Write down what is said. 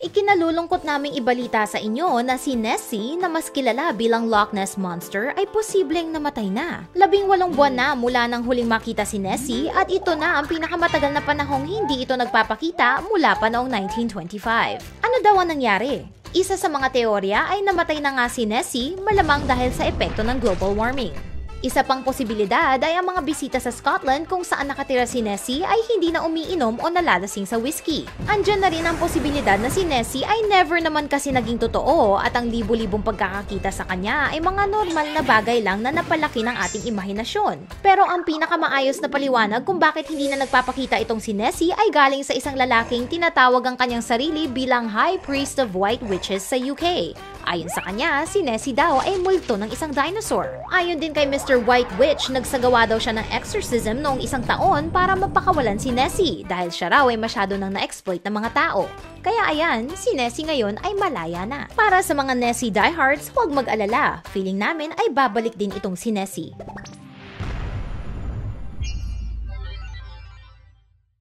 Ikinalulungkot naming ibalita sa inyo na si Nessie na mas kilala bilang Loch Ness Monster ay posibleng namatay na. Labing walong buwan na mula nang huling makita si Nessie at ito na ang pinakamatagal na panahong hindi ito nagpapakita mula pa noong 1925. Ano daw ang nangyari? Isa sa mga teorya ay namatay na nga si Nessie malamang dahil sa epekto ng global warming. Isa pang posibilidad ay ang mga bisita sa Scotland kung saan nakatira si Nessie ay hindi na umiinom o nalalasing sa whiskey. Andyan na rin ang posibilidad na si Nessie ay never naman kasi naging totoo at ang libu-libong pagkakakita sa kanya ay mga normal na bagay lang na napalaki ng ating imahinasyon. Pero ang pinakamaayos na paliwanag kung bakit hindi na nagpapakita itong si Nessie ay galing sa isang lalaking tinatawag ang kanyang sarili bilang High Priest of White Witches sa UK. Ayon sa kanya, si Nessie daw ay multo ng isang dinosaur. Ayon din kay Mr. White Witch, nagsagawa daw siya ng exorcism noong isang taon para mapakawalan si Nessie dahil siya raw ay masyado nang na-exploit ng mga tao. Kaya ayan, si Nessie ngayon ay malaya na. Para sa mga Nessie diehards, huwag mag-alala. Feeling namin ay babalik din itong si Nessie.